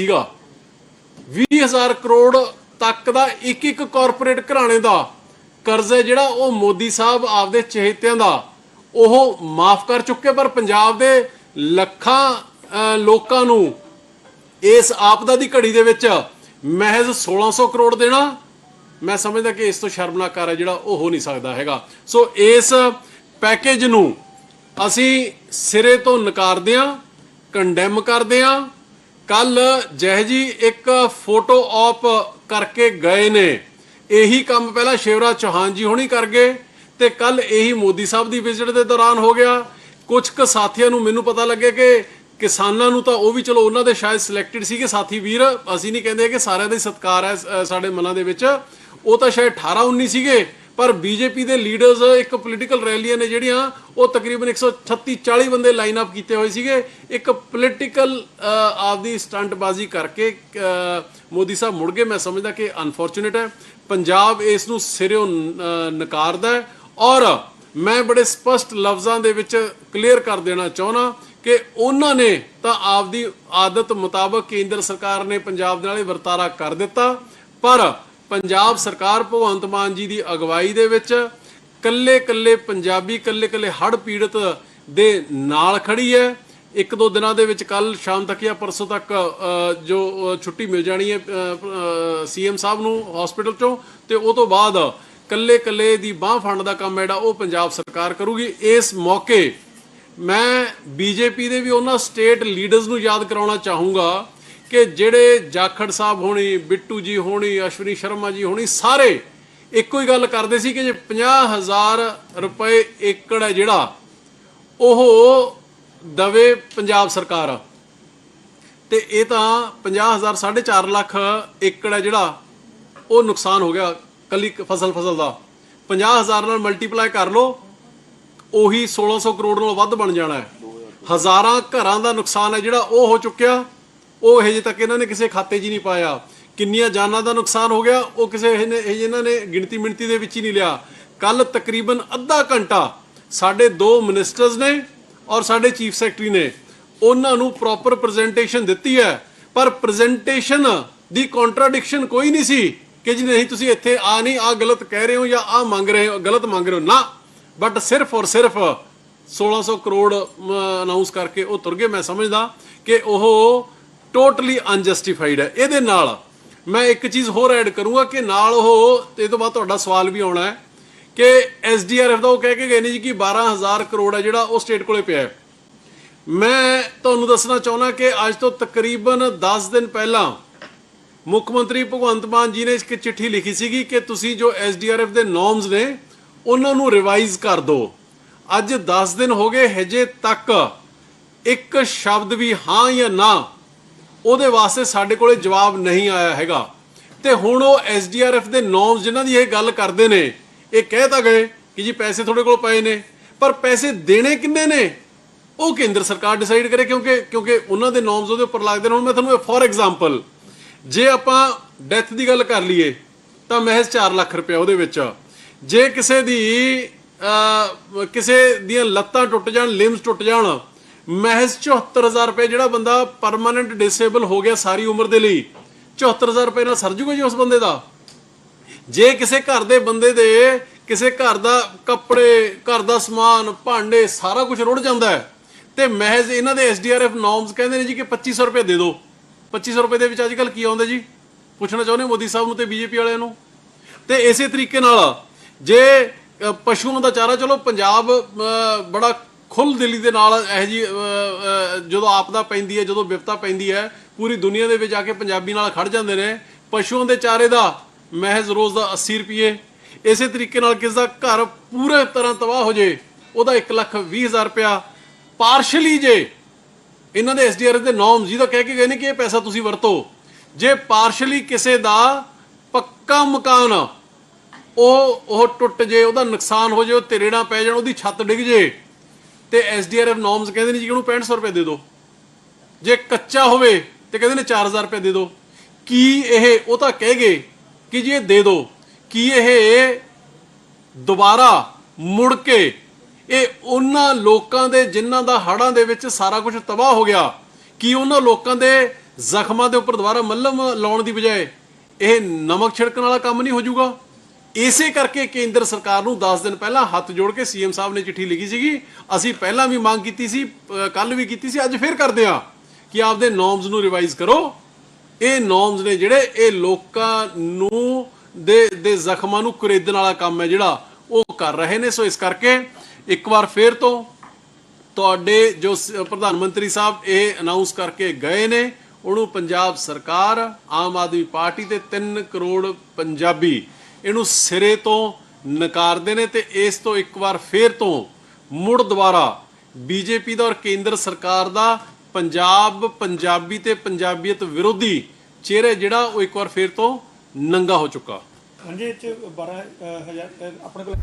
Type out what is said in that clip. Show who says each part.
Speaker 1: ਸੀਗਾ। 20000 ਕਰੋੜ ਤੱਕ ਦਾ ਇੱਕ ਇੱਕ ਕਾਰਪੋਰੇਟ ਘਰਾਣੇ ਦਾ ਕਰਜ਼ ਹੈ ਜਿਹੜਾ ਉਹ ਮੋਦੀ ਸਾਹਿਬ ਆਪਦੇ ਚਹੇਤਿਆਂ ਦਾ ਉਹ ਮਾਫ ਕਰ ਚੁੱਕੇ, ਪਰ ਪੰਜਾਬ ਦੇ ਲੱਖਾਂ ਲੋਕਾਂ ਨੂੰ ਇਸ ਆਪਦਾ ਦੀ ਘੜੀ ਦੇ ਵਿੱਚ ਮਹਿਜ਼ 1600 ਕਰੋੜ ਦੇਣਾ, ਮੈਂ ਸਮਝਦਾ ਕਿ ਇਸ ਤੋਂ ਸ਼ਰਮਨਾਕਾਰ ਹੈ ਜਿਹੜਾ ਉਹ ਹੋ ਨਹੀਂ ਸਕਦਾ ਹੈਗਾ। ਸੋ ਇਸ ਪੈਕੇਜ ਨੂੰ ਅਸੀਂ ਸਿਰੇ ਤੋਂ ਨਕਾਰਦੇ ਹਾਂ ਕੰਡੈਮ ਕਰਦੇ ਹਾਂ ਕੱਲ ਜਹ ਜੀ ਇੱਕ ਫੋਟੋ ਆਪ ਕਰਕੇ ਗਏ ਨੇ। ਇਹੀ ਕੰਮ ਪਹਿਲਾਂ ਸ਼ਿਵਰਾਜ ਚੌਹਾਨ ਜੀ ਹੁਣੀ ਕਰ ਗਏ ਤੇ ਕੱਲ ਇਹੀ ਮੋਦੀ ਸਾਹਿਬ ਦੀ ਵਿਜ਼ਿਟ ਦੇ ਦੌਰਾਨ ਹੋ ਗਿਆ। ਕੁਝ ਕੁ ਸਾਥੀਆਂ ਨੂੰ ਮੈਨੂੰ ਪਤਾ ਲੱਗੇ ਕਿ ਕਿਸਾਨਾਂ ਨੂੰ ਤਾਂ ਉਹ ਵੀ ਚਲੋ ਉਹਨਾਂ ਦੇ ਸ਼ਾਇਦ ਸਿਲੈਕਟਡ ਸੀਗੇ ਸਾਥੀ ਵੀਰ। ਅਸੀਂ ਨਹੀਂ ਕਹਿੰਦੇ ਕਿ ਸਾਰਿਆਂ ਦਾ ਹੀ ਸਤਿਕਾਰ ਹੈ ਸਾਡੇ ਮਨਾਂ ਦੇ ਵਿੱਚ। ਉਹ ਤਾਂ ਸ਼ਾਇਦ 18 19 ਸੀਗੇ। ਪਰ ਬੀਜੇਪੀ ਦੇ ਲੀਡਰਸ ਇੱਕ ਪੋਲੀਟੀਕਲ ਰੈਲੀਆਂ ਨੇ ਜਿਹੜੀਆਂ, ਉਹ ਤਕਰੀਬਨ 136 40 ਬੰਦੇ ਲਾਈਨ ਅਪ ਕੀਤੇ ਹੋਏ ਸੀਗੇ। ਇੱਕ ਪੋਲੀਟੀਕਲ ਆਪਦੀ ਸਟੰਟਬਾਜ਼ੀ ਕਰਕੇ ਮੋਦੀ ਸਾਹਿਬ ਮੁੜ ਗਏ। ਮੈਂ ਸਮਝਦਾ ਕਿ ਅਨਫੋਰਚੂਨੇਟ ਹੈ। ਪੰਜਾਬ ਇਸ ਨੂੰ ਸਿਰਿਓਂ ਨਕਾਰਦਾ ਹੈ। ਔਰ ਮੈਂ ਬੜੇ ਸਪਸ਼ਟ ਲਫ਼ਜ਼ਾਂ ਦੇ ਵਿੱਚ ਕਲੀਅਰ ਕਰ ਦੇਣਾ ਚਾਹੁੰਦਾ ਕਿ ਉਹਨਾਂ ਨੇ ਤਾਂ ਆਪਦੀ ਆਦਤ ਮੁਤਾਬਕ ਕੇਂਦਰ ਸਰਕਾਰ ਨੇ ਪੰਜਾਬ ਦੇ ਨਾਲ ਵਰਤਾਰਾ ਕਰ ਦਿੱਤਾ। ਪਰ ਪੰਜਾਬ ਸਰਕਾਰ ਭਗਵੰਤ ਮਾਨ ਜੀ ਦੀ ਅਗਵਾਈ ਦੇ ਵਿੱਚ ਕੱਲੇ ਕੱਲੇ ਪੰਜਾਬੀ, ਕੱਲੇ ਕੱਲੇ ਹੜ ਪੀੜਤ ਦੇ ਨਾਲ ਖੜੀ ਹੈ। ਇੱਕ ਦੋ ਦਿਨਾਂ ਦੇ ਵਿੱਚ ਕੱਲ ਸ਼ਾਮ ਤੱਕ ਜਾਂ ਪਰਸੋਂ ਤੱਕ ਜੋ ਛੁੱਟੀ ਮਿਲ ਜਾਣੀ ਹੈ ਸੀਐਮ ਸਾਹਿਬ ਨੂੰ ਹਸਪੀਟਲ ਚੋਂ ਤੇ ਉਹ ਤੋਂ ਬਾਅਦ ਕੱਲੇ ਕੱਲੇ ਦੀ ਬਾਹ ਫੰਡ ਦਾ ਕੰਮ ਜਿਹੜਾ ਉਹ ਪੰਜਾਬ ਸਰਕਾਰ ਕਰੂਗੀ। ਇਸ ਮੌਕੇ ਮੈਂ ਬੀਜੇਪੀ ਦੇ ਵੀ ਉਹਨਾਂ ਸਟੇਟ ਲੀਡਰਸ ਨੂੰ ਯਾਦ ਕਰਾਉਣਾ ਚਾਹੂੰਗਾ ਕਿ ਜਿਹੜੇ ਜਾਖੜ ਸਾਹਿਬ ਹੋਣੀ, ਬਿੱਟੂ ਜੀ ਹੋਣੀ, ਅਸ਼ਵਨੀ ਸ਼ਰਮਾ ਜੀ ਹੋਣੀ, ਸਾਰੇ ਇੱਕੋ ਹੀ ਗੱਲ ਕਰਦੇ ਸੀ ਕਿ ਜੇ 50000 ਰੁਪਏ ਏਕੜ ਹੈ ਜਿਹੜਾ, ਉਹ ਦਵੇ ਪੰਜਾਬ ਸਰਕਾਰ ਤੇ ਇਹ ਤਾਂ 50000 4.5 ਲੱਖ ਏਕੜ ਹੈ ਜਿਹੜਾ, ਉਹ ਨੁਕਸਾਨ ਹੋ ਗਿਆ ਕੱਲੀ ਫਸਲ ਫਸਲ ਦਾ। 50000 ਨਾਲ ਮਲਟੀਪਲਾਈ ਕਰ ਲਓ, ਉਹੀ 1600 ਕਰੋੜ ਨਾਲੋਂ ਵੱਧ ਬਣ ਜਾਣਾ ਹੈ। ਹਜ਼ਾਰਾਂ ਘਰਾਂ ਦਾ ਨੁਕਸਾਨ ਹੈ ਜਿਹੜਾ, ਉਹ ਹੋ ਚੁੱਕਿਆ। ਉਹ ਹਜੇ ਤੱਕ ਇਹਨਾਂ ਨੇ ਕਿਸੇ ਖਾਤੇ 'ਚ ਹੀ ਨਹੀਂ ਪਾਇਆ, ਕਿੰਨੀਆਂ ਜਾਨਾਂ ਦਾ ਨੁਕਸਾਨ ਹੋ ਗਿਆ, ਉਹ ਕਿਸੇ ਇਹਨੇ- ਇਹਨਾਂ ਨੇ ਗਿਣਤੀ ਮਿਣਤੀ ਦੇ ਵਿੱਚ ਹੀ ਨਹੀਂ ਲਿਆ। ਕੱਲ ਤਕਰੀਬਨ ਅੱਧਾ ਘੰਟਾ ਸਾਡੇ ਦੋ ਮਿਨਿਸਟਰਸ ਨੇ ਔਰ ਸਾਡੇ ਚੀਫ ਸੈਕਟਰੀ ਨੇ ਉਹਨਾਂ ਨੂੰ ਪ੍ਰੋਪਰ ਪ੍ਰੈਜੈਂਟੇਸ਼ਨ ਦਿੱਤੀ ਹੈ। ਪਰ ਪ੍ਰੈਜੈਂਟੇਸ਼ਨ ਦੀ ਕੰਟਰਾਡਿਕਸ਼ਨ ਕੋਈ ਨਹੀਂ ਸੀ ਕਿ ਜੀ ਨਹੀਂ, ਤੁਸੀਂ ਇੱਥੇ ਆ ਨਹੀਂ ਆ ਗਲਤ ਕਹਿ ਰਹੇ ਹੋ ਜਾਂ ਆ ਮੰਗ ਰਹੇ ਹੋ, ਗਲਤ ਮੰਗ ਰਹੇ ਹੋ। ਨਾ ਬਟ ਸਿਰਫ ਔਰ ਸਿਰਫ 1600 ਕਰੋੜ ਅਨਾਉਂਸ ਕਰਕੇ ਉਹ ਤੁਰ ਗਏ। ਮੈਂ ਸਮਝਦਾ ਕਿ ਉਹ ਟੋਟਲੀ ਅਨਜਸਟੀਫਾਈਡ ਹੈ। ਇਹਦੇ ਨਾਲ ਮੈਂ ਇੱਕ ਚੀਜ਼ ਹੋਰ ਐਡ ਕਰੂੰਗਾ ਕਿ ਨਾਲ ਉਹ, ਤੇ ਇਹ ਤੋਂ ਬਾਅਦ ਤੁਹਾਡਾ ਸਵਾਲ ਵੀ ਆਉਣਾ ਹੈ ਕਿ ਐਸਡੀਆਰਐਫ ਦਾ ਉਹ ਕਹਿ ਕੇ ਗਏ ਨੇ ਜੀ ਕਿ 12000 ਕਰੋੜ ਹੈ ਜਿਹੜਾ ਉਹ ਸਟੇਟ ਕੋਲੇ ਪਿਆ ਹੈ। ਮੈਂ ਤੁਹਾਨੂੰ ਦੱਸਣਾ ਚਾਹੁੰਦਾ ਕਿ ਅੱਜ ਤੋਂ ਤਕਰੀਬਨ 10 ਦਿਨ ਪਹਿਲਾਂ ਮੁੱਖ ਮੰਤਰੀ ਭਗਵੰਤ ਮਾਨ ਜੀ ਨੇ ਇੱਕ ਚਿੱਠੀ ਲਿਖੀ ਸੀਗੀ ਕਿ ਤੁਸੀਂ ਜੋ ਐਸਡੀਆਰਐਫ ਦੇ ਨੋਰਮਸ ਨੇ, ਉਹਨਾਂ ਨੂੰ ਰਿਵਾਈਜ਼ ਕਰ ਦਿਓ। ਅੱਜ 10 ਦਿਨ ਹੋ ਗਏ, ਹਜੇ ਤੱਕ ਇੱਕ ਸ਼ਬਦ ਵੀ ਹਾਂ ਜਾਂ ਨਾ ਉਹਦੇ ਵਾਸਤੇ ਸਾਡੇ ਕੋਲੇ ਜਵਾਬ ਨਹੀਂ ਆਇਆ ਹੈਗਾ। ਤੇ ਹੁਣ ਉਹ ਐਸਡੀਆਰਐਫ ਦੇ ਨੋਰਮਸ ਜਿਨ੍ਹਾਂ ਦੀ ਇਹ ਗੱਲ ਕਰਦੇ ਨੇ, ਇਹ ਕਹਿ ਤਾਂ ਗਏ ਕਿ ਜੀ ਪੈਸੇ ਤੁਹਾਡੇ ਕੋਲ ਪਏ ਨੇ, ਪਰ ਪੈਸੇ ਦੇਣੇ ਕਿੰਨੇ ਨੇ? ਉਹ ਕੇਂਦਰ ਸਰਕਾਰ ਡਿਸਾਈਡ ਕਰੇ ਕਿਉਂਕਿ ਕਿਉਂਕਿ ਉਹਨਾਂ ਦੇ ਨੋਰਮਸ ਉਹਦੇ ਉੱਪਰ ਲੱਗਦੇ ਨੇ। ਹੁਣ ਮੈਂ ਤੁਹਾਨੂੰ ਫੋਰ ਐਗਜ਼ਾਮਪਲ ਜੇ ਆਪਾਂ ਡੈਥ ਦੀ ਗੱਲ ਕਰ ਲਈਏ, ਤਾਂ ਮਹਿਜ਼ 4 ਲੱਖ ਰੁਪਏ ਉਹਦੇ ਵਿੱਚ। ਜੇ ਕਿਸੇ ਦੀ ਕਿਸੇ ਦੀਆਂ ਲੱਤਾਂ ਟੁੱਟ ਜਾਣ ਲਿੰਬਸ ਟੁੱਟ ਜਾਣ ਮਹਿਜ਼ 74000 ਰੁਪਏ ਜਿਹੜਾ ਬੰਦਾ ਪਰਮਾਨੈਂਟ ਡਿਸੇਬਲ ਹੋ ਗਿਆ ਸਾਰੀ ਉਮਰ ਦੇ ਲਈ। 74000 ਰੁਪਏ ਨਾਲ ਸਰ ਜੂਗਾ ਜੀ ਉਸ ਬੰਦੇ ਦਾ? ਜੇ ਕਿਸੇ ਘਰ ਦੇ ਬੰਦੇ ਦੇ ਕਿਸੇ ਘਰ ਦਾ ਕੱਪੜੇ ਘਰ ਦਾ ਸਮਾਨ ਭਾਂਡੇ ਸਾਰਾ ਕੁਝ ਰੁੜ ਜਾਂਦਾ ਹੈ ਤੇ ਮਹਿਜ਼ ਇਹਨਾਂ ਦੇ ਐਸਡੀਆਰਐਫ ਨੋਰਮਸ ਕਹਿੰਦੇ ਨੇ ਜੀ ਕਿ 2500 ਰੁਪਏ ਦੇ ਦਿਓ 2500 ਰੁਪਏ ਦੇ ਵਿੱਚ ਅੱਜ ਕੱਲ ਕੀ ਆਉਂਦਾ ਜੀ? ਪੁੱਛਣਾ ਚਾਹੁੰਦੇ ਮੋਦੀ ਸਾਹਿਬ ਨੂੰ ਤੇ ਬੀਜੇਪੀ ਵਾਲਿਆਂ ਨੂੰ? ਤੇ ਇਸੇ ਤਰੀਕੇ ਨਾਲ ਜੇ ਅ, ਪਸ਼ੂਆਂ ਦਾ ਚਾਰਾ ਚਲੋ ਪੰਜਾਬ ਬੜਾ ਖੁੱਲ ਦਿਲੀ ਦੇ ਨਾਲ ਇਹ ਜੀ ਜਦੋਂ ਆਪਦਾ ਪੈਂਦੀ ਹੈ, ਜਦੋਂ ਵਿਪਤਾ ਪੈਂਦੀ ਹੈ, ਪੂਰੀ ਦੁਨੀਆ ਦੇ ਵਿੱਚ ਆ ਕੇ ਪੰਜਾਬੀ ਨਾਲ ਖੜ ਜਾਂਦੇ ਨੇ। ਪਸ਼ੂਆਂ ਦੇ ਚਾਰੇ ਦਾ ਮਹਿਜ਼ ਰੋਜ਼ ਦਾ 80 ਰੁਪਏ ਇਸੇ ਤਰੀਕੇ ਨਾਲ ਕਿਸ ਦਾ ਘਰ ਪੂਰੇ ਤਰ੍ਹਾਂ ਤਬਾਹ ਹੋ ਜੇ, ਉਹਦਾ 1 ਲੱਖ 20 ਹਜ਼ਾਰ ਰੁਪਇਆ ਪਾਰਸ਼ਲੀ ਜੇ। ਇਹਨਾਂ ਦੇ ਐਸਡੀਆਰਐਫ ਦੇ ਨੋਰਮਸ ਜਿਹਦਾ ਕਹਿ ਕੇ ਗਏ ਨੇ ਕਿ ਇਹ ਪੈਸਾ ਤੁਸੀਂ ਵਰਤੋ। ਜੇ ਪਾਰਸ਼ਲੀ ਕਿਸੇ ਦਾ ਪੱਕਾ ਮਕਾਨ, ਉਹ ਉਹ ਟੁੱਟ ਜੇ, ਉਹਦਾ ਨੁਕਸਾਨ ਹੋ ਜੇ, ਉਹ ਤਿਰੇੜਾਂ ਪੈ ਜਾਣ, ਉਹਦੀ ਛੱਤ ਡਿੱਗ ਜੇ ਤੇ ਐਸਡੀਆਰਐਫ ਨੋਰਮਸ ਕਹਿੰਦੇ ਨੇ ਜੀ ਕਿ ਉਹਨੂੰ 6500 ਰੁਪਏ ਦੇ ਦਿਓ। ਜੇ ਕੱਚਾ ਹੋਵੇ ਤੇ ਕਹਿੰਦੇ ਨੇ 4000 ਰੁਪਏ ਦੇ ਦਿਓ। ਕੀ ਇਹ, ਉਹ ਤਾਂ ਕਹਿ ਗਏ ਕਿ ਜੀ ਇਹ ਦੇ ਦਿਓ। ਕੀ ਇਹ ਦੁਬਾਰਾ ਮੁੜ ਕੇ ਇਹ ਉਹਨਾਂ ਲੋਕਾਂ ਦੇ, ਜਿਨ੍ਹਾਂ ਦਾ ਹੜਾਂ ਦੇ ਵਿੱਚ ਸਾਰਾ ਕੁਝ ਤਬਾਹ ਹੋ ਗਿਆ, ਕੀ ਉਹਨਾਂ ਲੋਕਾਂ ਦੇ ਜ਼ਖਮਾਂ ਦੇ ਉੱਪਰ ਦੁਬਾਰਾ ਮੱਲਮ ਲਾਉਣ ਦੀ ਬਜਾਏ ਇਹ ਨਮਕ ਛਿੜਕਣ ਵਾਲਾ ਕੰਮ ਨਹੀਂ ਹੋ ਜਾਊਗਾ? ਇਸੇ ਕਰਕੇ ਕੇਂਦਰ ਸਰਕਾਰ ਨੂੰ 10 ਦਿਨ ਪਹਿਲਾਂ ਹੱਥ ਜੋੜ ਕੇ ਸੀਐਮ ਸਾਹਿਬ ਨੇ ਚਿੱਠੀ ਲਿਖੀ ਸੀਗੀ। ਅਸੀਂ ਪਹਿਲਾਂ ਵੀ ਮੰਗ ਕੀਤੀ ਸੀ ਕੱਲ ਵੀ ਕੀਤੀ ਸੀ, ਅੱਜ ਫੇਰ ਕਰਦੇ ਆ ਕਿ ਆਪਦੇ ਨੋਰਮਸ ਨੂੰ ਰਿਵਾਈਜ਼ ਕਰੋ। ਇਹ ਨੋਰਮਸ ਨੇ ਜਿਹੜੇ ਇਹ ਲੋਕਾਂ ਨੂੰ ਦੇ ਦੇ ਜ਼ਖਮਾਂ ਨੂੰ ਕੁਰੇਦਣ ਵਾਲਾ ਕੰਮ ਹੈ ਜਿਹੜਾ ਉਹ ਕਰ ਰਹੇ ਨੇ। ਸੋ ਇਸ ਕਰਕੇ ਇੱਕ ਵਾਰ ਫੇਰ ਤੋਂ ਤੁਹਾਡੇ ਜੋ ਪ੍ਰਧਾਨ ਮੰਤਰੀ ਸਾਹਿਬ ਇਹ ਅਨਾਉਂਸ ਕਰਕੇ ਗਏ ਨੇ, ਉਹਨੂੰ ਪੰਜਾਬ ਸਰਕਾਰ, ਆਮ ਆਦਮੀ ਪਾਰਟੀ ਤੇ 3 ਕਰੋੜ ਪੰਜਾਬੀ ਇਹਨੂੰ ਸਿਰੇ ਤੋਂ ਨਕਾਰਦੇ ਨੇ ਤੇ ਇਸ ਤੋਂ ਇੱਕ ਵਾਰ ਫੇਰ ਤੋਂ ਮੁੜ ਦੁਬਾਰਾ ਬੀਜੇਪੀ ਦਾ ਔਰ ਕੇਂਦਰ ਸਰਕਾਰ ਦਾ ਪੰਜਾਬ, ਪੰਜਾਬੀ ਤੇ ਪੰਜਾਬੀਅਤ ਵਿਰੋਧੀ ਚਿਹਰਾ ਜਿਹੜਾ ਉਹ ਇੱਕ ਵਾਰ ਫੇਰ ਤੋਂ ਨੰਗਾ ਹੋ ਚੁੱਕਾ।
Speaker 2: ਹਾਂਜੀ, ਇਹ ਚ 12 ਆਪਣੇ ਕੋਲ